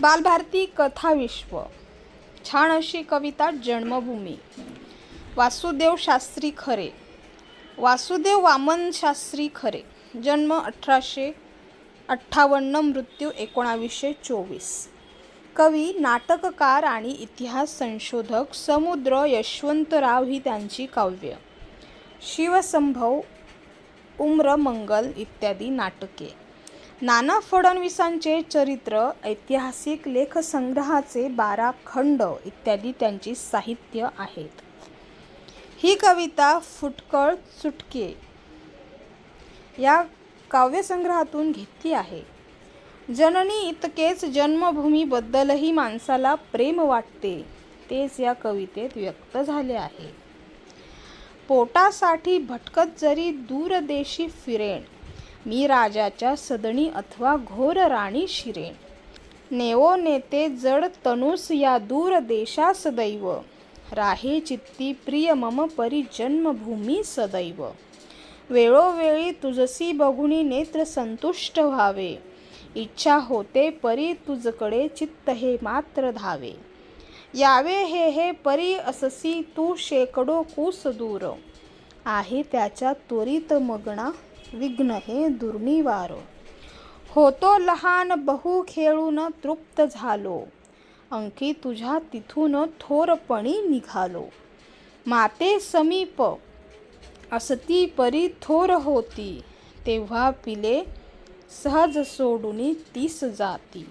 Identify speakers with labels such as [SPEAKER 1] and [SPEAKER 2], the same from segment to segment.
[SPEAKER 1] बालभारती कथाविश्व छान अशी कविता जन्मभूमी. वासुदेव शास्त्री खरे. वासुदेव वामन शास्त्री खरे. जन्म अठराशे अठ्ठावन्न मृत्यू एकोणावीसशे चोवीस. कवी नाटककार आणि इतिहास संशोधक समुद्र यशवंतराव ही त्यांची काव्य. शिवसंभव उम्र मंगल इत्यादी नाटके. नाना फडणवीसांचे चरित्र ऐतिहासिक लेखसंग्रहाचे बारा खंड इत्यादी त्यांची साहित्य आहेत. ही कविता फुटकळ चुटके या काव्यसंग्रहातून घेतली आहे. जननी इतकेच जन्मभूमीबद्दलही माणसाला प्रेम वाटते तेच या कवितेत व्यक्त झाले आहे. पोटासाठी भटकत जरी दूरदेशी फिरेण मी राजाच्या सदणी अथवा घोर राणी शिरेन. नेवो नेते जड तनुस या दूर देशा सदैव. राहे चित्ती प्रिय मम परी जन्मभूमी सदैव. वेळोवेळी तुझसी बघुनी नेत्र संतुष्ट व्हावे. इच्छा होते परी तुझकडे चित्त हे मात्र धावे. यावे हे हे परी अससी तू शेकडो कुस दूर. आहे त्याच्या त्वरित मगणा विघ्न हे दुर्निवार. होतो लहान बहु खेळून तृप्त झालो. अंकी तुझ्या तिथून थोरपणी निघालो. माते समीप असती परी थोर होती. तेव्हा पिले सहज सोडून तीस जाती.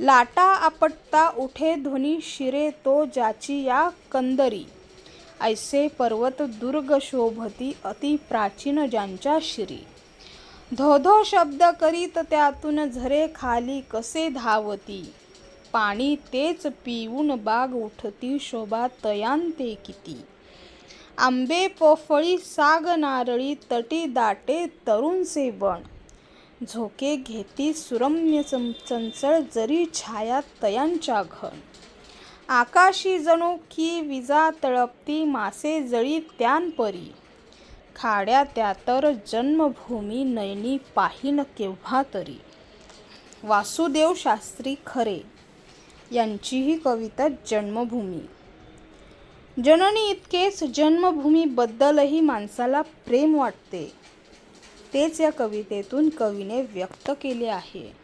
[SPEAKER 1] लाटा आपटता उठे ध्वनी शिरे तो ज्याची या कंदरी. ऐसे पर्वत दुर्ग शोभती अति प्राचीन ज्यांच्या शिरी. धोधो शब्द करीत त्यातून झरे खाली कसे धावती? पाणी तेच पिऊन बाग उठती शोभा तयांते किती? आंबे पोफळी साग नारळी तटी दाटे तरुणसे बण झोके घेती सुरम्य चंचळ जरी छाया तयांच्या घन. आकाशी जणू की विजा तळपती मासे जळी त्यांपरी. खाड्या त्या तर जन्मभूमी नयनी पाहिन केव्हा तरी. वासुदेव शास्त्री खरे यांची ही कविता जन्मभूमी. जननी इतकेच जन्मभूमीबद्दलही माणसाला प्रेम वाटते. तेच या कवितेतून कवीने व्यक्त केले आहे.